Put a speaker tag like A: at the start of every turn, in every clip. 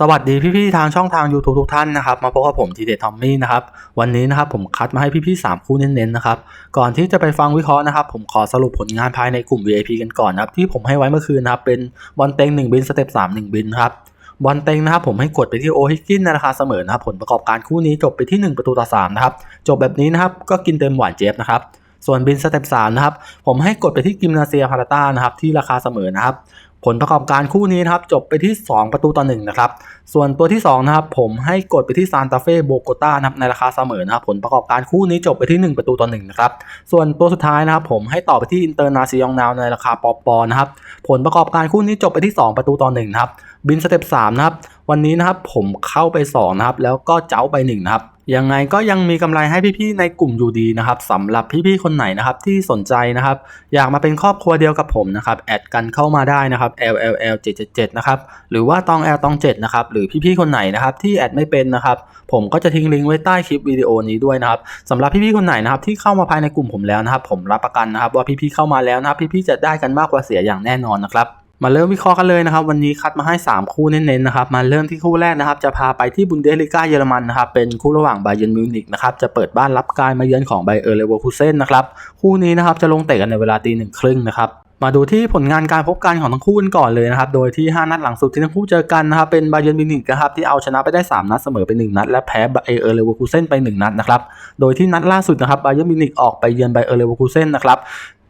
A: สวัสดีพี่ๆทางช่องทาง YouTube ทุกท่านนะครับมาพบกับผมทีเด็ดทอมมี่นะครับวันนี้นะครับผมคัดมาให้พี่ๆ3คู่เน้นๆนะครับก่อนที่จะไปฟังวิเคราะห์นะครับผมขอสรุปผลงานภายในกลุ่ม VIP กันก่อนนะครับที่ผมให้ไว้เมื่อคืนนะครับเป็นบอลเต็ง1บินสเต็ป3 1บินครับบอลเต็งนะครับผมให้กดไปที่โอฮิกินในราคาเสมอนะครับผลประกอบการคู่นี้จบไปที่ 1 ประตูต่อ3นะครับจบแบบนี้นะครับก็กินเต็มหวานเจี๊ยบนะครับส่วนบินสเต็ป3นะครับผมให้กดไปที่กิมนาเซียพาราต้านะครับที่ราคาเสมอนะครับ ผลประกอบการคู่นี้นะครับจบไปที่ 2 ประตูต่อ1นะครับส่วนตัวที่2นะครับผมให้กดไปที่ซานตาเฟ่โบโกตานะครับในราคาเสมอนะครับผลประกอบการคู่นี้จบไปที่ 1 ประตูต่อ1นะครับส่วนตัวสุดท้ายนะครับผมให้ต่อไปที่อินเตอร์นาซิยองนาวในราคาปอปอนะครับผลประกอบการคู่นี้จบไปที่ 2 ประตูต่อ1นะครับบินสเต็ป3นะครับวันนี้นะครับผมเข้าไป2นะครับแล้วก็เจ้าไป1นะครับ ยังไงก็ยังมีกำไรให้พี่ๆในกลุ่มอยู่ดีนะครับสำหรับพี่ๆคนไหนนะครับที่สนใจนะครับ อยากมาเป็นครอบครัวเดียวกับผมนะครับแอดกันเข้ามาได้นะครับ LLL 777นะครับหรือว่าตอง L ตอง7นะครับหรือพี่ๆคนไหนนะครับที่แอดไม่เป็นนะครับ ผมก็จะทิ้งลิงก์ไว้ใต้คลิปวิดีโอนี้ด้วยนะครับสำหรับพี่ๆคนไหนนะครับที่เข้ามาภายในกลุ่มผมแล้วนะครับ ผมรับประกันนะครับ ว่าพี่ๆเข้ามาแล้วนะครับ พี่ๆจะได้กันมากกว่าเสียอย่างแน่นอนนะครับ มาเริ่มวิเคราะห์กันเลยนะครับ วันนี้คัดมาให้ 3 คู่เน้นๆนะครับมาเริ่มที่คู่แรกนะครับ จะพาไปที่บุนเดสลิก้าเยอรมันนะครับเป็นคู่ระหว่างไบเยนมิวนิกนะครับจะเปิดบ้านรับการมาเยือนของไบเออร์เลเวอร์คูเซนนะครับคู่นี้นะครับจะลงเตะกันในเวลาตีหนึ่งครึ่งนะครับมาดูที่ผลงานการพบกันของทั้งคู่กันก่อนเลยนะครับ โดยที่ 5 นัดหลังสุดที่ทั้งคู่เจอกันนะครับ เป็นไบเยนมิวนิกนะครับที่เอาชนะไปได้ 3 นัดเสมอไป 1 นัด และแพ้ไบเออร์เลเวอร์คูเซนไป 1 นัดนะครับ โดยที่นัดล่าสุดนะครับไบเยนมิวนิกออกไปเยือนไบเออร์เลเวอร์คูเซนนะครับ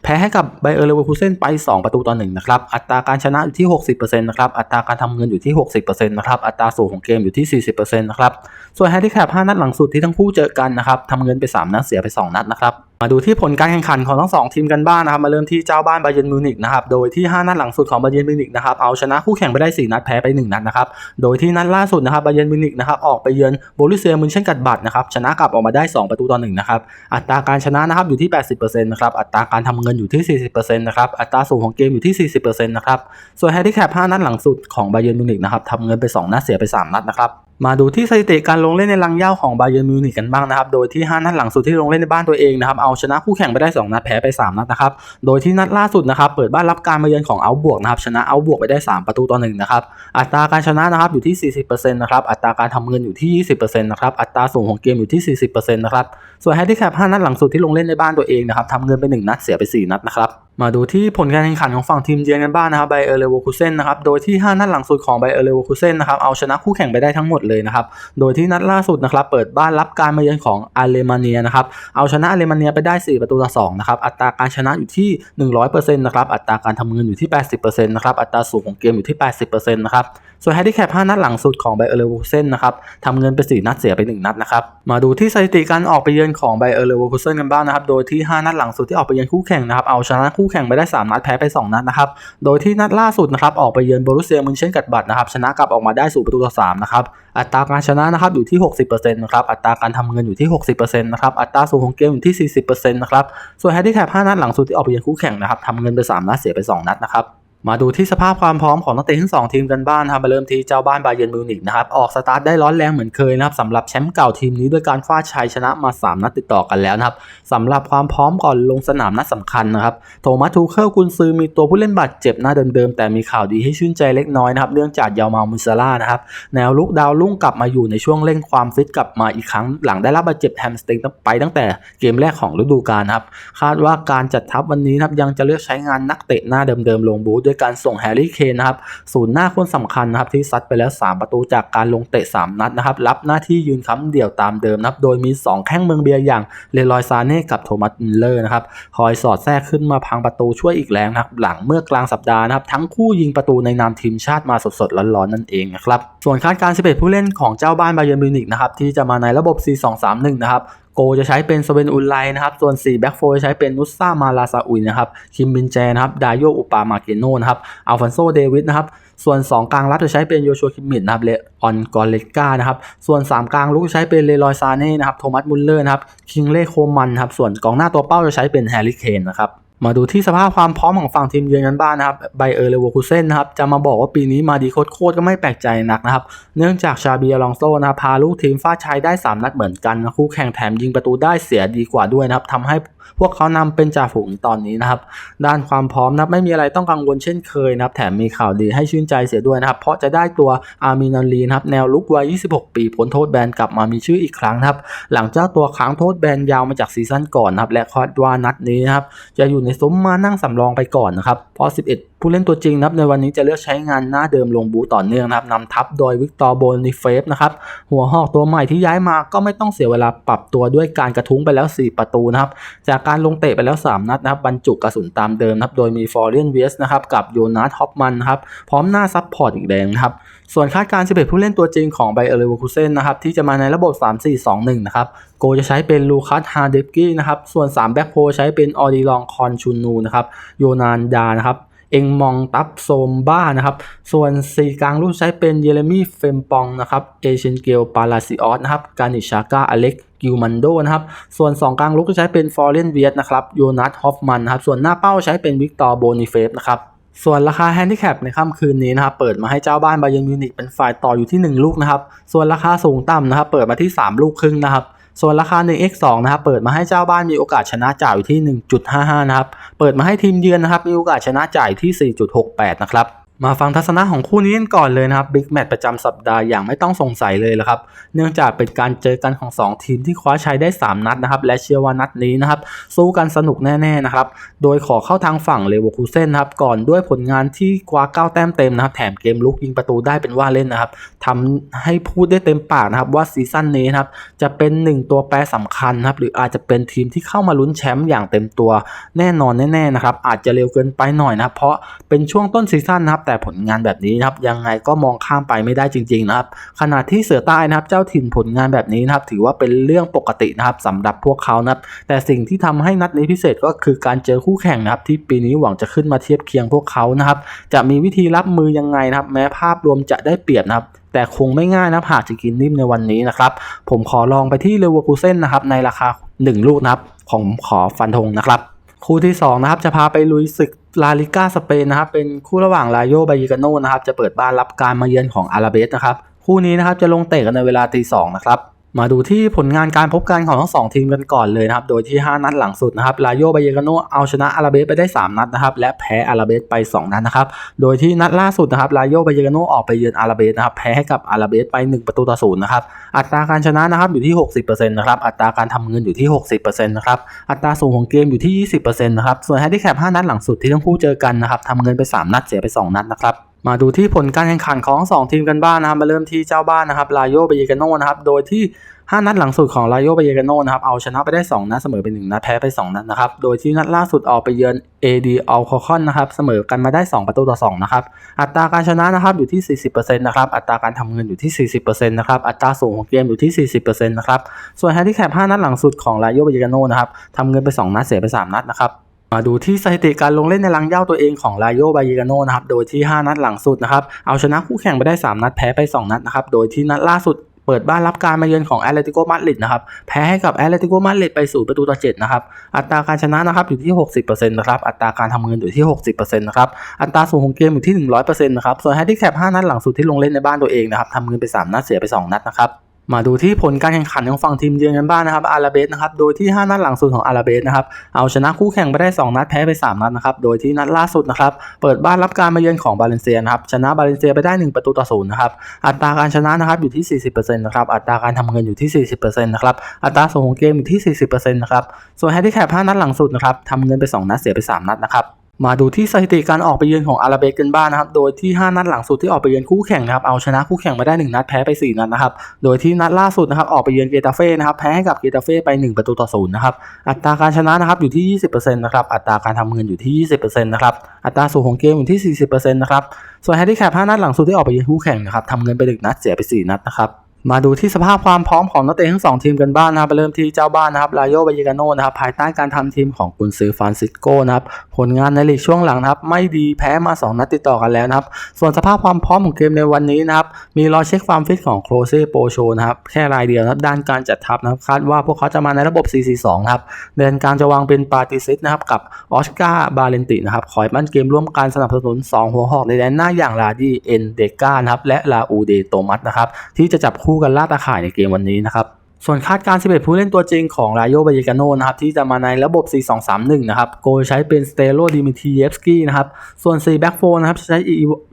A: แพ้ให้กับไบเออร์เลเวอร์คูเซนไป 2 ประตูต่อ1นะครับ อัตราการชนะอยู่ที่ 60%นะครับ อัตราการทำเงินอยู่ที่ 60%นะครับ อัตราสูงของเกมอยู่ที่ 40%นะครับ ส่วนแฮนดิแคป5นัดหลังสุดที่ทั้งคู่เจอกันนะครับทำเงินไป 3 นัดเสียไป 2 นัดนะครับ มาดูที่ผลการแข่งขันของทั้ง2ทีมกันบ้างนะครับมาเริ่มที่เจ้าบ้านไบเยร์นมิวนิกนะครับโดยที่ 5 นัดหลังสุดของไบเยร์นมิวนิกนะครับเอาชนะคู่แข่งไปได้ 4 นัดแพ้ไป 1 นัดนะครับโดยที่นัดล่าสุดนะครับไบเยร์นมิวนิกนะครับออกไปเยือนโบลิเซียมุนเช่นกัดบัตนะครับชนะกลับออกมาได้ 2 ประตูต่อ1นะครับอัตราการชนะนะครับอยู่ที่ 80%นะครับอัตราการทำเงินอยู่ที่ 40%นะครับอัตราสูงของเกมอยู่ที่ 40%นะครับส่วนแฮนดิแคป5นัดหลังสุดของไบเยร์นมิวนิกนะครับทำเงินไป 2 นัดเสียไป 3 นัดนะครับ มาดูที่สถิติการลงเล่นในรังเย่าของไบเยร์นมิวนิกกันบ้างนะครับ โดยที่ 5 นัดหลังสุดที่ลงเล่นในบ้านตัวเองนะครับ เอาชนะคู่แข่งไปได้ 2 นัดแพ้ไป 3 นัดนะครับ โดยที่นัดล่าสุดนะครับ เปิดบ้านรับการมาเยือนของเอาบวกนะครับ ชนะเอาบวกไปได้ 3 ประตูต่อ1นะครับ อัตราการชนะนะครับอยู่ที่ 40%นะครับ อัตราการทำเงินอยู่ที่ 20%นะครับ อัตราส่งของเกมอยู่ที่ 40%นะครับ ส่วนแฮนดิแคป5นัดหลังสุดที่ลงเล่นในบ้านตัวเองนะครับทำเงินไป 1 นัดเสียไป 4 นัดนะครับมาดูที่ผลการแข่งขันของฝั่งทีมเยือนกันบ้างนะครับไบเออร์เลเวอร์คูเซนนะครับโดยที่ 5 นัดหลังสุดของไบเออร์เลเวอร์คูเซนนะครับเอาชนะคู่แข่งไปได้ทั้งหมดเลยนะครับโดยที่นัดล่าสุดนะครับเปิดบ้านรับการมาเยือนของอาเลมาเนียนะครับเอาชนะอาเลมาเนียไปได้ 4 ประตูต่อ2นะครับอัตราการชนะอยู่ที่ 100%นะครับอัตราการทำเงินอยู่ที่ 80%นะครับอัตราสูงของเกมอยู่ที่ 80%นะครับส่วนแฮนดิแคป5นัดหลังสุดของไบเออร์เลวอร์คูเซนนะครับทำเงินไป 4 นัดเสียไป 1 นัดนะครับมาดูที่สถิติการออกไปเยือนของไบเออร์เลเวอร์คูเซนกันบ้างนะครับ โดยที่ 5 นัดหลังสุดที่ออกไปเยือนคู่แข่งนะครับ เอาชนะคู่แข่งไปได้ 3 นัดแพ้ไป 2 นัดนะครับ โดยที่นัดล่าสุดนะครับออกไปเยือนโบรุเซียมุนเชนกัดบัตนะครับชนะกลับออกมาได้สู่ประตูต่อ3นะครับ อัตราการชนะนะครับอยู่ที่ 60%นะครับ อัตราการทำเงินอยู่ที่ 60%นะครับ อัตราสูงของเกมอยู่ที่ 40%นะครับ ส่วนแฮนดิแคป5นัดหลังสุดที่ออกไปเยือนคู่แข่งนะครับทำเงินไป3นัดเสียไป 2 นัดนะครับ มาดูที่สภาพความพร้อมของนักเตะทั้งสองทีมกันบ้านครับมาเริ่มที่เจ้าบ้านบาเยิร์นมิวนิกนะครับออกสตาร์ทได้ร้อนแรงเหมือนเคยนะครับสำหรับแชมป์เก่าทีมนี้ด้วยการฟาดชัยชนะมา 3 นัดติดต่อกันแล้วนะครับสำหรับความพร้อมก่อนลงสนามนัดสำคัญนะครับโทมัสทูเคิลกุนซือมีตัวผู้เล่นบาดเจ็บหน้าเดิมๆ แต่มีข่าวดีให้ชื่นใจเล็กน้อยนะครับเนื่องจากยาวมามุซาร่านะครับแนวลุกดาวรุ่งกลับมาอยู่ในช่วงเร่งความฟิตกลับมาอีกครั้งหลังได้รับบาดเจ็บแฮมสตริงไปตั้งแต่เกมแรกของฤดูกาลครับคาดว่าการจัดทัพวันนี้นะครับยังจะเลือกใช้งานนักเตะหน้าเดิมๆลงบูธด้วยการส่งแฮร์รี่เคนนะครับศูนย์หน้าคนสำคัญนะครับที่ซัดไปแล้ว 3 ประตูจากการลงเตะ 3 นัดนะครับรับหน้าที่ยืนค้ำเดี่ยวตามเดิมนะครับโดยมี 2 แข้งเมืองเบียร์อย่างเลรอยซาเน่กับโทมัสมิลเลอร์นะครับคอยสอดแทรกขึ้นมาพังประตูช่วยอีกแรงนะครับหลังเมื่อกลางสัปดาห์นะครับทั้งคู่ยิงประตูในนามทีมชาติมาสดๆร้อนๆนั่นเองนะครับส่วนคาดการณ์11ผู้เล่นของเจ้าบ้านไบเยอร์มิวนิกนะครับที่จะมาในระบบ 4-2-3-1 นะครับ โกจะใช้เป็นสเวนอุลไลนะครับส่วน4แบ็กโฟจะใช้เป็นนุสซามาลาซาอุยนะครับคิมบินแจนะครับดายโยอุปามาเกโนนะครับอัลฟอนโซเดวิดนะครับส่วน 2 กลางรับจะใช้เป็นโยชัวคิมมิดนะครับเลออนกอเลกานะครับส่วน 3 กลางลุกจะใช้เป็นเลรอยซาเน่นะครับโทมัสมุลเลอร์นะครับคิงเล่โคมันนะครับส่วนกองหน้าตัวเป้าจะใช้เป็นแฮร์รี่เคนนะครับ มาดูที่สภาพความพร้อมของฝั่งทีมเยือนกันบ้างนะครับไบเออร์เลเวอร์คูเซนนะครับจะมาบอกว่าปีนี้มาดีโคตรๆก็ไม่แปลกใจนักนะครับเนื่องจากชาบีอลองโซนะครับพาลูกทีมฟาดชัยได้ 3 นัดเหมือนกันนะคู่แข่งแถมยิงประตูได้เสียดีกว่าด้วยนะครับทำให้พวกเขานำเป็นจ่าฝูงตอนนี้นะครับ ด้านความพร้อมนะครับไม่มีอะไรต้องกังวลเช่นเคยนะครับแถมมีข่าวดีให้ชื่นใจเสียด้วยนะครับ เพราะจะได้ตัวอาร์มินาลีนะครับแนวลุกวัย 26 ปีพ้นโทษแบนกลับมามีชื่ออีกครั้งนะครับ หลังเจ้าตัวค้างโทษแบนยาวมาจากซีซั่นก่อนนะครับและคาดว่านัดนี้นะครับจะอยู่ในซุ้มมานั่งสำรองไปก่อนนะครับเพราะ 11 ผู้เล่นตัวจริงนะครับในวันนี้จะเลือกใช้งานหน้าเดิมลงบูต่อเนื่องนะครับนำทัพโดยวิกตอร์โบนิเฟฟนะครับหัวหอกตัวใหม่ที่ย้ายมาก็ไม่ต้องเสียเวลาปรับตัวด้วยการกระทุ้งไปแล้ว 4 ประตูนะครับจากการลงเตะไปแล้ว 3 นัดนะครับบรรจุกระสุนตามเดิมนะครับโดยมีฟอร์เรียนเวสนะครับกับโยนาสฮอปมันนะครับพร้อมหน้าซับพอร์ตอีกแดงนะครับส่วนคาดการณ์11ผู้เล่นตัวจริงของไบเออร์เลเวอร์คูเซนนะครับที่จะมาในระบบ 3-4-2-1 นะครับโกจะใช้เป็นลูคัสฮาเดฟกี้นะครับส่วน3แบ็คโพใช้เป็นออดีลองคอนชุนูนะครับโยนานดานะครับ เองมองตับโซมบ้านะครับ ส่วน 4 กลางลูกใช้เป็นเยเรมี่เฟมปองนะครับเอเชนเกลปาลาซิออสนะครับกานิชาก้าอเล็กกิวมันโดนะครับ ส่วน 2 กลางลูกก็ใช้เป็นฟอร์เรนเวียตนะครับโยนัสฮอฟมันนะครับ ส่วนหน้าเป้าใช้เป็นวิกตอร์โบนิเฟฟนะครับส่วนราคาแฮนดิแคปในค่ำคืนนี้นะครับเปิดมาให้เจ้าบ้านบาเยร์นมิวนิกเป็นฝ่ายต่ออยู่ที่ 1 ลูกนะครับ ส่วนราคาสูงต่ำนะครับ เปิดมาที่ 3 ลูกครึ่งนะครับ ส่วนราคา 1x2 นะครับ เปิดมาให้เจ้าบ้านมีโอกาสชนะจ่ายอยู่ที่ 1.55 นะครับ เปิดมาให้ทีมเยือนนะครับ มีโอกาสชนะจ่ายที่ 4.68 นะครับ มาฟังทัศนะของคู่นี้กันก่อนเลยนะครับบิ๊กแมตช์ประจำสัปดาห์อย่างไม่ต้องสงสัยเลยละครับ เนื่องจากเป็นการเจอกันของ 2 ทีมที่คว้าชัยได้ 3 นัดนะครับ และเชื่อว่านัดนี้นะครับ สู้กันสนุกแน่ๆนะครับ โดยขอเข้าทางฝั่งเลเวอร์คูเซ่นนะครับ ก่อนด้วยผลงานที่คว้า 9 แต้มเต็มนะครับ แถมเกมลุกยิงประตูได้เป็นว่าเล่นนะครับทำให้พูดได้เต็มปากนะครับว่าซีซั่นนี้นะครับจะเป็นหนึ่งตัวแปรสำคัญนะครับหรืออาจจะเป็นทีมที่เข้ามาลุ้นแชมป์อย่างเต็มตัวแน่นอนแน่ๆนะครับอาจจะเร็วเกินไปหน่อยนะครับเพราะเป็นช่วงต้นซีซั่นนะครับแต่ผลงานแบบนี้นะครับยังไงก็มองข้ามไปไม่ได้จริงๆนะครับขณะที่เสือใต้นะครับเจ้าถิ่นผลงานแบบนี้นะครับถือว่าเป็นเรื่องปกตินะครับสำหรับพวกเขานะครับแต่สิ่งที่ทำให้นัดนี้พิเศษก็คือการเจอคู่แข่งนะครับที่ปีนี้หวังจะขึ้นมาเทียบเคียงพวกเขานะครับจะมีวิธีรับมือยังไงนะครับ แม้ภาพรวมจะได้เปรียบนะครับแต่คงไม่ง่ายนะหากจะกินนิ่มในวันนี้นะครับ ผมขอลองไปที่เลเวอร์คูเซ่นนะครับในราคา 1 ลูกนะครับผมขอฟันธงนะครับ คู่ที่ 2 นะครับจะพาไปลุยศึก ลาลิก้าสเปนนะครับเป็นคู่ระหว่างลาโยบายิกาโนนะครับจะเปิดบ้านรับการมาเยือนของอาราเบสนะครับคู่นี้นะครับจะลงเตะกันในเวลาตีสองนะครับ มาดูที่ผลงานการพบกันของทั้งสองทีมกันก่อนเลยนะครับ โดยที่ 5 นัดหลังสุดนะครับ ลาโยบาเยกาโนเอาชนะอาราเบสไปได้ 3 นัดนะครับ และแพ้อาราเบสไป 2 นัดนะครับ โดยที่นัดล่าสุดนะครับ ลาโยบาเยกาโนออกไปเยือนอาราเบสนะครับ แพ้ให้กับอาราเบสไป 1 ประตูต่อศูนย์นะครับ อัตราการชนะนะครับอยู่ที่ 60%นะครับ อัตราการทำเงินอยู่ที่ 60%นะครับ อัตราสูงของเกมอยู่ที่ 20%นะครับ ส่วนแฮนดิแคป5นัดหลังสุดที่ทั้งคู่เจอกันนะครับทำเงินไป 3 นัด เสียไป 2 นัดนะครับ มาดูที่ผลการแข่งขันของ 2 ทีมกันบ้างนะครับ มาเริ่มที่เจ้าบ้านนะครับลาโยเบเยกาโนนะครับ โดยที่ 5 นัดหลังสุดของลาโยเบเยกาโนนะครับ เอาชนะไปได้ 2 นัดเสมอไป 1 นัดแพ้ไป 2 นัดนะครับ โดยที่นัดล่าสุดออกไปเยือน AD อัลคอคอนนะครับ เสมอกันมาได้ 2 ประตูต่อ 2 นะครับ อัตราการชนะนะครับอยู่ที่ 40%นะครับ อัตราการทำเงินอยู่ที่ 40%นะครับ อัตราสูงของเกมอยู่ที่ 40%นะครับ ส่วนแฮนดิแคป5นัดหลังสุดของลาโยเบเยกาโนนะครับทำเงินไป 2 นัดเสียไป 3 นัดนะครับ มาดูที่สถิติการลงเล่นในรังเย้าตัวเองของลาโยบายิกาโนนะครับ โดยที่ 5 นัดหลังสุดนะครับ เอาชนะคู่แข่งไปได้ 3 นัดแพ้ไป 2 นัดนะครับ โดยที่นัดล่าสุดเปิดบ้านรับการมาเยือนของแอตเลติโกมาดริดนะครับ แพ้ให้กับแอตเลติโกมาดริดไปสู่ประตูต่อ7นะครับ อัตราการชนะนะครับอยู่ที่ 60%นะครับ อัตราการทำเงินอยู่ที่ 60%นะครับ อัตราสูงของเกมอยู่ที่ 100%นะครับ ส่วนแฮนดิแคป5นัดหลังสุดที่ลงเล่นในบ้านตัวเองนะครับทำเงินไป 3 นัดเสียไป 2 นัดนะครับ มาดูที่ผลการแข่งขันของฝั่งทีมเยือนกันบ้างนะครับอาราเบสนะครับโดยที่ 5 นัดหลังสุดของอาราเบสนะครับเอาชนะคู่แข่งไปได้ 2 นัดแพ้ไป 3 นัดนะครับโดยที่นัดล่าสุดนะครับเปิดบ้านรับการมาเยือนของบาเลนเซียนะครับชนะบาเลนเซียไปได้ 1 ประตูต่อศูนย์นะครับอัตราการชนะนะครับอยู่ที่ 40%นะครับอัตราการทำเงินอยู่ที่ 40%นะครับอัตราส่งของเกมอยู่ที่ 40%นะครับส่วนแฮนดิแคป5นัดหลังสุดนะครับทำเงินไป 2 นัดเสียไป 3 นัดนะครับ มาดูที่สถิติการออกไปเยือนของอาราเบสกันบ้างนะครับ โดยที่ 5 นัดหลังสุดที่ออกไปเยือนคู่แข่งนะครับ เอาชนะคู่แข่งมาได้ 1 นัดแพ้ไป 4 นัดนะครับ โดยที่นัดล่าสุดนะครับออกไปเยือนเกตาเฟ่นะครับแพ้ให้กับเกตาเฟ่ไป 1 ประตูต่อศูนย์นะครับ อัตราการชนะนะครับอยู่ที่ 20%นะครับ อัตราการทำเงินอยู่ที่ 20%นะครับ อัตราสูงของเกมอยู่ที่ 40%นะครับ ส่วนแฮนดิแคป5นัดหลังสุดที่ออกไปเยือนคู่แข่งนะครับทำเงินไป1นัดเสียไป 4 นัดนะครับ มาดูที่สภาพความพร้อมของนักเตะทั้งสองทีมกันบ้างนะครับไปเริ่มที่เจ้าบ้านนะครับลาโยบายกาโนนะครับภายใต้การทำทีมของกุนซือฟรานซิสโกนะครับผลงานในลีกช่วงหลังนะครับไม่ดีแพ้มา 2 นัดติดต่อกันแล้วนะครับส่วนสภาพความพร้อมของเกมในวันนี้นะครับมีรอเช็คความฟิตของโครเซ่โปโชนะครับแค่รายเดียวนะครับด้านการจัดทัพนะครับคาดว่าพวกเขาจะมาในระบบ 4-4-2นะครับเดินการจะวางเป็นปาติซิสนะครับกับออสการ์บาเลนตินะครับคอยมั่นเกมร่วมการสนับสนุน 2 หัวหอกในแดนหน้าอย่างลาดีเอ็นเดก้านะครับและลาอูเดโตมัสนะครับที่จะจับคู่กันล่าตาข่ายในเกมวันนี้นะครับส่วนคาดการณ์11 ผู้เล่นตัวจริงของรายโยบายกาโนนะครับที่จะมาในระบบ 4-2-3-1 นะครับ โกใช้เป็นสเตโลดิมิทีเยฟสกี้นะครับ ส่วน4แบ็กโฟนนะครับใช้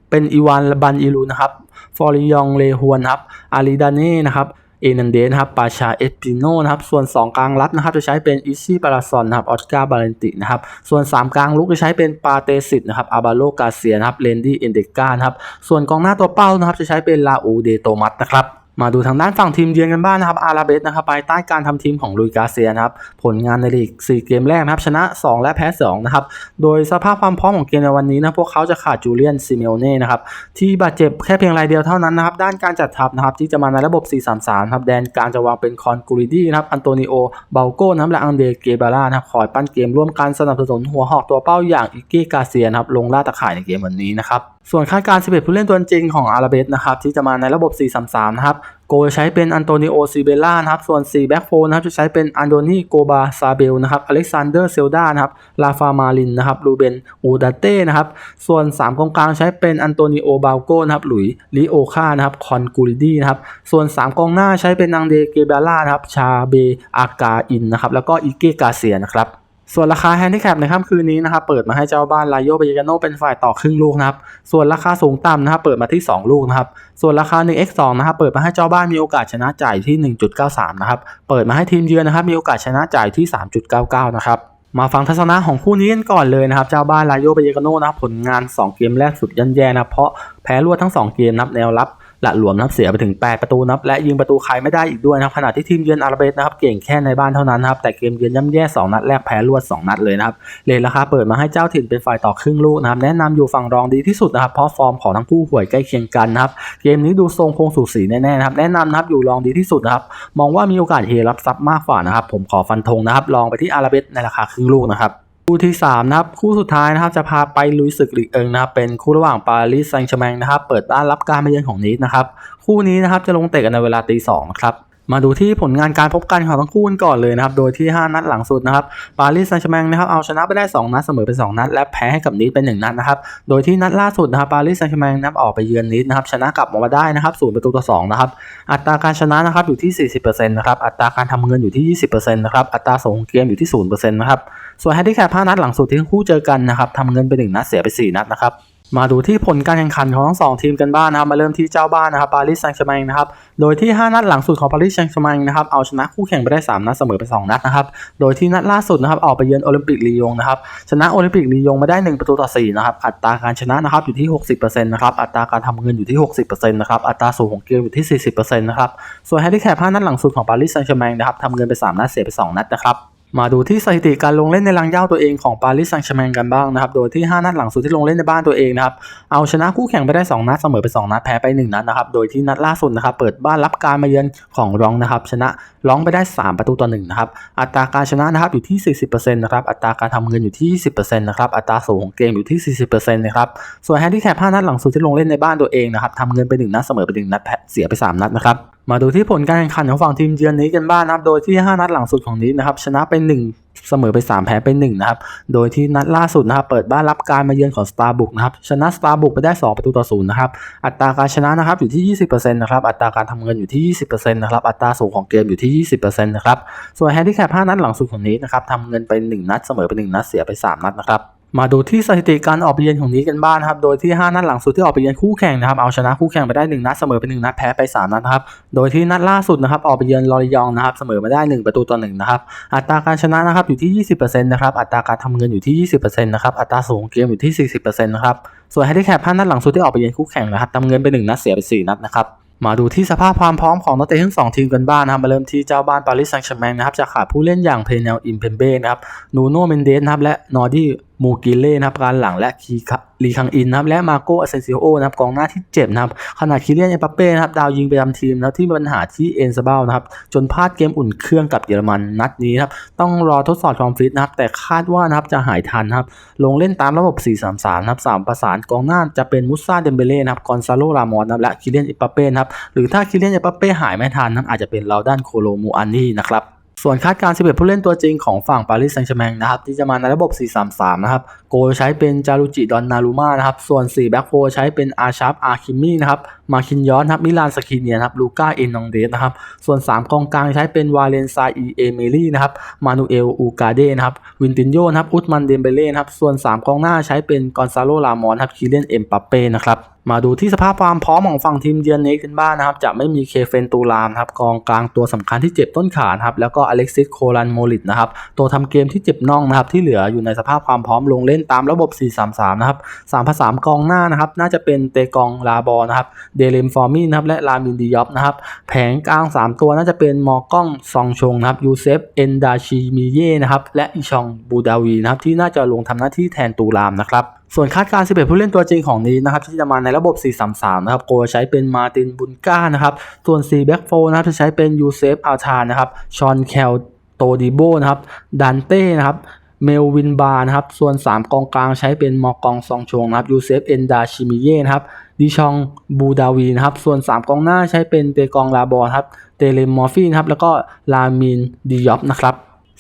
A: เป็นอีวานบันอีลูนะครับ ฟอริยองเลฮวนครับ อาริดาเน่นะครับ เอนันเดนครับ ปาชาเอสปิโนนะครับ ส่วน 2 กลางรับนะครับจะใช้เป็นอิซี่ปาราซอนนะครับ ออสการ์บาเลนตินะครับ ส่วน 3 กลางลุกจะใช้เป็นปาเตสิตนะครับ อาบาโลกาเซียนะครับ เลนดี้เอนเดกานะครับ ส่วนกองหน้าตัวเป้านะครับจะใช้เป็นลาอูเดโตมัสนะครับ มาดูทางด้านฝั่งทีมเยือนกันบ้างนะครับอาราเบสนะครับภายใต้การทำทีมของลุยกาเซียนะครับผลงานในลีก 4 เกมแรกนะครับชนะ 2 และแพ้2นะครับโดยสภาพความพร้อมของเกมในวันนี้นะพวกเขาจะขาดจูเลียนซิเมโอเน่นะครับที่บาดเจ็บแค่เพียงรายเดียวเท่านั้นนะครับด้านการจัดทัพนะครับที่จะมาในระบบ 4-3-3ครับแดนกางจะวางเป็นคอนกูริดี้นะครับอันโตนิโอเบลโก้นะครับและอังเดเกบาร่านะครับคอยปั้นเกมร่วมกันสนับสนุนหัวหอกตัวเป้าอย่างอิกเกกาเซียนะครับลงล่าตะข่ายในเกมวันนี้นะครับส่วนคาดการณ์11ผู้เล่นตัวจริงของอาราเบสนะครับที่จะมาในระบบ 4-3-3นะครับ โกจะใช้เป็นอันโตนิโอซิเบล่านะครับ ส่วน 4 แบ็กโฟนะครับ จะใช้เป็นอันโดนีโกบาซาเบลนะครับ อเล็กซานเดอร์เซลดานะครับ ลาฟามาลินนะครับ รูเบน อูดาเต้นะครับ ส่วน 3 กองกลางใช้เป็นอันโตนิโอบาโกนะครับ หลุยลิโอคานะครับ คอนกูริดีนะครับ ส่วน 3 กองหน้าใช้เป็นอังเดเกเบล่านะครับ ชาเบ อากาอินนะครับ แล้วก็อิเกกาเซียนะครับ ส่วนราคาแฮนดิแคปในค่ำคืนนี้นะครับเปิดมาให้เจ้าบ้านลายโยเบยกาโนเป็นฝ่ายต่อครึ่งลูกนะครับส่วนราคาสูงต่ำนะครับเปิดมาที่ 2 ลูกนะครับส่วนราคา 1x2 นะครับเปิดมาให้เจ้าบ้านมีโอกาสชนะจ่ายที่ 1.93 นะครับเปิดมาให้ทีมเยือนนะครับมีโอกาสชนะจ่ายที่ 3.99 นะครับมาฟังทัศนะของคู่นี้กันก่อนเลยนะครับ เจ้าบ้านลายโยเบยกาโนนะครับผลงาน 2 เกมแรกสุดย่ำแย่นะเพราะแพ้รวดทั้ง 2 เกมนับแนวรับ หละหลวมนะครับเสียไปถึง 8 ประตูนับ และยิงประตูใครไม่ได้อีกด้วยนะครับขณะที่ทีมเยือนอาราเบสนะครับเก่งแค่ในบ้านเท่านั้นนะครับแต่เกมเยือนย่ำแย่ 2 นัดแรกแพ้รวด 2 นัดเลยนะครับเลทราคาเปิดมาให้เจ้าถิ่นเป็นฝ่ายต่อครึ่งลูกนะครับแนะนำอยู่ฝั่งรองดีที่สุดนะครับเพราะฟอร์มของทั้งคู่ห่วยใกล้เคียงกันนะครับเกมนี้ดูทรงคงสูสีแน่ๆนะครับแนะนำนะครับอยู่รองดีที่สุดนะครับมองว่ามีโอกาสเฮรับซับมากกว่านะครับผมขอฟันธงนะครับลองไปที่อาราเบสในราคาครึ่งลูกนะครับ คู่ที่3นะครับคู่สุดท้ายนะครับจะพาไปลุยศึกลีกเอิงนะครับเป็นคู่ระหว่างปารีสแซงต์แชร์แมงนะครับเปิดบ้านรับการมาเยือนของนีสนะครับคู่นี้นะครับจะลงเตะกันในเวลาตีสองนะครับมาดูที่ผลงานการพบกันของทั้งคู่กันก่อนเลยนะครับ โดยที่ 5 นัดหลังสุดนะครับ ปารีสแซงต์แชร์แมงนะครับ เอาชนะไปได้ 2 นัดเสมอไป2นัด และแพ้ให้กับนีสเป็น 1 นัดนะครับ โดยที่นัดล่าสุดนะครับ ปารีสแซงต์แชร์แมงนะครับออกไปเยือนนีสนะครับ ชนะกลับมาได้นะครับ0ประตูต่อ 2 นะครับ อัตราการชนะนะครับอยู่ที่ 40%นะครับ อัตราการทำเงินอยู่ที่ 20%นะครับ อัตราส่งเกมอยู่ที่ 0%นะครับ ส่วนแฮนดิแคป5นัดหลังสุดที่ทั้งคู่เจอกันนะครับทำเงินไป1นัดเสียไป4นัดนะครับมาดูที่ผลการแข่งขันของทั้งสองทีมกันบ้างนะครับมาเริ่มที่เจ้าบ้านนะครับปารีสแซงต์แชร์แมงนะครับโดยที่ 5 นัดหลังสุดของปารีสแซงต์แชร์แมงนะครับเอาชนะคู่แข่งไปได้ 3 นัดเสมอไป 2 นัดนะครับโดยที่นัดล่าสุดนะครับออกไปเยือนโอลิมปิกลียงนะครับชนะโอลิมปิกลียงมาได้ 1 ประตูต่อ4นะครับอัตราการชนะนะครับอยู่ที่ 60%นะครับอัตราการทำเงินอยู่ที่ 60%นะครับอัตราสูงของเกมอยู่ที่ 40%นะครับส่วนแฮนดิแคป5นัดหลังสุดของปารีสแซงต์แชร์แมงนะครับทำเงินไป 3 นัดเสียไป 2 นัดนะครับ มาดูที่สถิติการลงเล่นในรังเย้าตัวเองของปารีสแซงต์แชร์แมงกันบ้างนะครับ โดยที่ 5 นัดหลังสุดที่ลงเล่นในบ้านตัวเองนะครับ เอาชนะคู่แข่งไปได้ 2 นัด เสมอไป 2 นัด แพ้ไป 1 นัดนะครับ โดยที่นัดล่าสุดนะครับ เปิดบ้านรับการมาเยือนของรองนะครับ ชนะร้องไปได้ 3 ประตูต่อ1นะครับ อัตราการชนะนะครับอยู่ที่ 40%นะครับ อัตราการทำเงินอยู่ที่ 20%นะครับ อัตราสูงของเกมอยู่ที่ 40%นะครับ ส่วนแฮนดิแคป5นัดหลังสุดที่ลงเล่นในบ้านตัวเองนะครับทำเงินไป 1 นัด เสมอไป 1 นัด เสียไป 3 นัดนะครับมาดูที่ผลการแข่งขันของฝั่งทีมเยือนนี้กันบ้างนะครับ โดยที่ 5 นัดหลังสุดของนี้นะครับ ชนะไป 1 เสมอไป 3 แพ้ไป1นะครับ โดยที่นัดล่าสุดนะครับ เปิดบ้านรับการมาเยือนของ Starbucks นะครับ ชนะ Starbucks ไปได้ 2 ประตูต่อ0นะครับ อัตราการชนะนะครับอยู่ที่ 20%นะครับ อัตราการทำเงินอยู่ที่ 20%นะครับ อัตราสูงของเกมอยู่ที่ 20%นะครับ ส่วนแฮนดิแคป5นัดหลังสุดของนี้นะครับทำเงินไป 1 นัดเสมอไป 1 นัดเสียไป 3 นัดนะครับ มาดูที่สถิติการออกไปเยือนของนี้กันบ้างครับ โดยที่ 5 นัดหลังสุดที่ออกไปเยือนคู่แข่งนะครับ เอาชนะคู่แข่งไปได้ 1 นัด เสมอไป 1 นัด แพ้ไป 3 นัดนะครับ โดยที่นัดล่าสุดนะครับ ออกไปเยือนลอริยองนะครับ เสมอมาได้ 1 ประตูต่อ1นะครับ อัตราการชนะนะครับอยู่ที่ 20%นะครับ อัตราการทำเงินอยู่ที่ 20%นะครับ อัตราสูงของเกมอยู่ที่ 40%นะครับ ส่วนแฮนดิแคป5นัดหลังสุดที่ออกไปเยือนคู่แข่งนะครับทำเงินไป 1 นัด เสียไป 4 นัดนะครับมาดูที่สภาพความพร้อมของนักเตะทั้งสองทีมกันบ้างนะครับมาเริ่มที่เจ้าบ้านปารีสแซงต์แชร์แมงนะครับจะขาดผู้เล่นอย่างเพเนลอิมเพมเบ้นะครับนูโนเมนเดสนะครับและนอร์ดี้ มูกิเล่นะครับการหลังและคีคาลีคังอินนะครับและมาโกอาเซนซิโอนะครับกองหน้าที่เจ็บนะครับขณะคิเลียนเอปัปเป้นะครับดาวยิงไประจำทีมนะที่มีปัญหาที่เอ็นซาเบลนะครับจนพลาดเกมอุ่นเครื่องกับเยอรมันนัดนี้นะครับต้องรอทดสอบความฟิตนะครับแต่คาดว่านะครับจะหายทันนะครับลงเล่นตามระบบ 4-3-3นะครับ3ประสานกองหน้าจะเป็นมุสซาเดมเบเล่นะครับกอนซาโลรามอนนะครับและคิเลียนเอปาเป้นะครับหรือถ้าคิเลียนเอปาเป้หายไม่ทันนะครับอาจจะเป็นลาวดันโคโลมูอันนี่นะครับ ส่วนคาดการณ์11ผู้เล่นตัวจริงของฝั่งปารีสแซงต์แชร์แมงนะครับที่จะมาในระบบ 4-3-3 นะครับ โกใช้เป็นจารุจิดอนนารุมานะครับ ส่วน 4 แบ็คโฟใช้เป็นอาชาร์ปอาคิมี่นะครับมาคินยอนนะครับมิลานสกีเนียนะครับลูก้าเอ็นนองเดสนะครับส่วน 3 กองกลางใช้เป็นวาเลนซาอีเอเมลี่นะครับมานูเอลอูกาเดนะครับวินตินโยนะครับอุตมันเดมเบเล่นะครับส่วน 3 กองหน้าใช้เป็นกอนซาโลลามอนครับคีเลียนเอ็มปัปเป้นะครับมาดูที่สภาพความพร้อมของฝั่งทีมเยือนเนสกันบ้างนะครับ จะไม่มีเคเฟนตูรามครับกองกลางตัวสำคัญที่เจ็บต้นขาครับแล้วก็อเล็กซิสโคลันโมลิตนะครับตัวทำเกมที่เจ็บน่องนะครับที่เหลืออยู่ในสภาพความพร้อมลงเล่นตามระบบ 4-3-3 นะครับ3ผสามกองหน้านะครับน่าจะเป็นเตกองลาบอนะครับเดเลมฟอร์มี่นะครับและลามินดิยอฟนะครับแผงกลาง 3 ตัวน่าจะเป็นมอร์ก้องซองชงนะครับยูเซฟเอนดาชิมิเย่นะครับและอิชองบูดาวีนะครับที่น่าจะลงทำหน้าที่แทนตูรามนะครับ ส่วนคาดการณ์11 ผู้เล่นตัวจริงของนี้นะครับที่จะมาในระบบ 4-3-3 นะครับ โกใช้เป็นมาตินบุนก้านะครับ ส่วน4แบ็กโฟนะครับจะใช้เป็นยูเซฟอัลทานนะครับ ชอนแคลโตดิโบนะครับดันเต้นะครับเมลวินบาร์นะครับ ส่วน 3 กองกลางใช้เป็นมอกองซองชงนะครับยูเซฟเอนดาชิมิเย่นะครับดิชองบูดาวีนะครับ ส่วน 3 กองหน้าใช้เป็นเตกองลาบอครับ เตเลมมอร์ฟีนะครับ แล้วก็ลามินดิยอฟนะครับ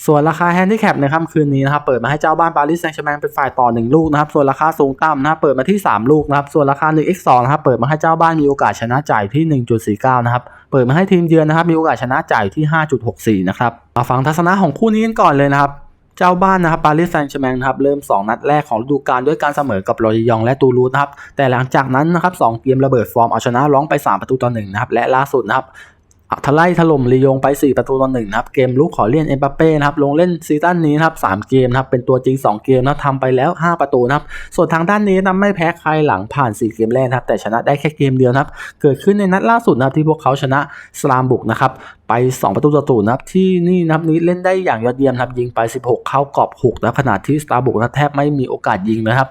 A: ส่วนราคาแฮนดิแคปในค่ำคืนนี้นะครับเปิดมาให้เจ้าบ้านปารีสแซงต์แชร์แมงเป็นฝ่ายต่อ 1 ลูกนะครับส่วนราคาสูงต่ำนะครับเปิดมาที่ 3 ลูกนะครับส่วนราคา 1x2 นะครับเปิดมาให้เจ้าบ้านมีโอกาสชนะจ่ายที่ 1.49 นะครับเปิดมาให้ทีมเยือนนะครับมีโอกาสชนะจ่ายที่ 5.64 นะครับมาฟังทัศนะของคู่นี้กันก่อนเลยนะครับเจ้าบ้านนะครับปารีสแซงต์แชร์แมงนะครับเริ่ม 2 นัดแรกของฤดูกาลด้วยการเสมอกับรอยยองและตูรูสนะครับแต่หลังจากนั้นนะครับ2เกมระเบิดฟอร์มเอาชนะร้องไป 3 ประตูต่อ1นะครับและล่าสุดนะครับ ทลายถล่มลียงไป 4 ประตูต่อ1นะครับ เกมลุกขอเลียนเอ็มบัปเป้นะครับ ลงเล่นซีซั่นนี้นะครับ3เกมนะครับ เป็นตัวจริง 2 เกมนะทำไปแล้ว 5 ประตูนะครับ ส่วนทางด้านนี้นะไม่แพ้ใครหลังผ่าน 4 เกมแรกนะครับ แต่ชนะได้แค่เกมเดียวนะครับ เกิดขึ้นในนัดล่าสุดนะครับที่พวกเขาชนะสลามบุกนะครับไป 2 ประตูต่อศูนย์นะครับที่นี่นะครับนี้เล่นได้อย่างยอดเยี่ยมนะครับยิงไป 16 เข้ากรอบ6นะครับขณะที่สตาร์บุกนะแทบไม่มีโอกาสยิงนะครับ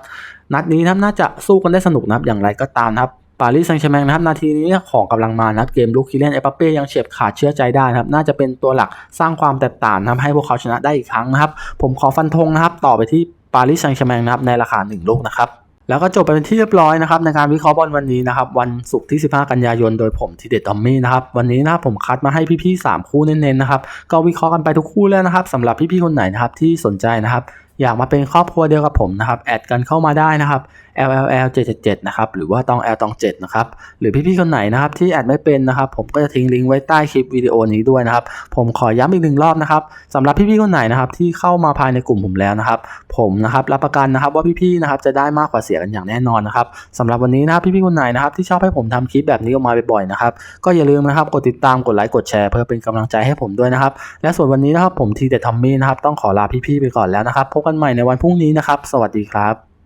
A: นัดนี้นะครับน่าจะสู้กันได้สนุกนะครับอย่างไรก็ตามนะครับ ปารีสแซงต์แชร์แมงนะครับนาทีนี้ของกำลังมานะครับเกมลูกคิเลนเอปเป้ยังเฉียบขาดเชื่อใจได้นะครับน่าจะเป็นตัวหลักสร้างความแตกต่างทำให้พวกเขาชนะได้อีกครั้งนะครับ ผมขอฟันธงนะครับ ต่อไปที่ปารีสแซงต์แชร์แมงนะครับในราคา 1 ลูกนะครับแล้วก็จบไปเป็นที่เรียบร้อยนะครับในการวิเคราะห์บอลวันนี้นะครับวันศุกร์ที่ 15 กันยายนโดยผมทีเด็ดอมมี่นะครับวันนี้นะครับผมคัดมาให้พี่ๆ3คู่เน้นๆนะครับก็วิเคราะห์กันไปทุกคู่แล้วนะครับสำหรับพี่ๆคนไหนนะครับที่สนใจนะครับ อยากมาเป็นครอบครัวเดียวกับผมนะครับแอดกันเข้ามาได้นะครับ LLL 777นะครับหรือว่าตอง L ตอง7นะครับหรือพี่ๆคนไหนนะครับที่แอดไม่เป็นนะครับผมก็จะทิ้งลิงก์ไว้ใต้คลิปวิดีโอนี้ด้วยนะครับผมขอย้ำอีกหนึ่งรอบนะครับสำหรับพี่ๆคนไหนนะครับที่เข้ามาภายในกลุ่มผมแล้วนะครับผมนะครับรับประกันนะครับว่าพี่ๆนะครับจะได้มากกว่าเสียกันอย่างแน่นอนนะครับสำหรับวันนี้นะครับพี่ๆคนไหนนะครับที่ชอบให้ผมทำคลิปแบบนี้ออกมาบ่อยๆนะครับก็อย่าลืมนะครับกดติดตามกดไลค์กดแชร์เพื่อเป็นกำลังใจให้ผมด้วยนะครับและส่วนวันนี้นะครับผมทีเด็ดทอมมี่นะครับต้องขอลาพี่ๆไปก่อนแล้วนะครับพบกันใหม่ในวันพรุ่งนี้นะครับ สวัสดีครับ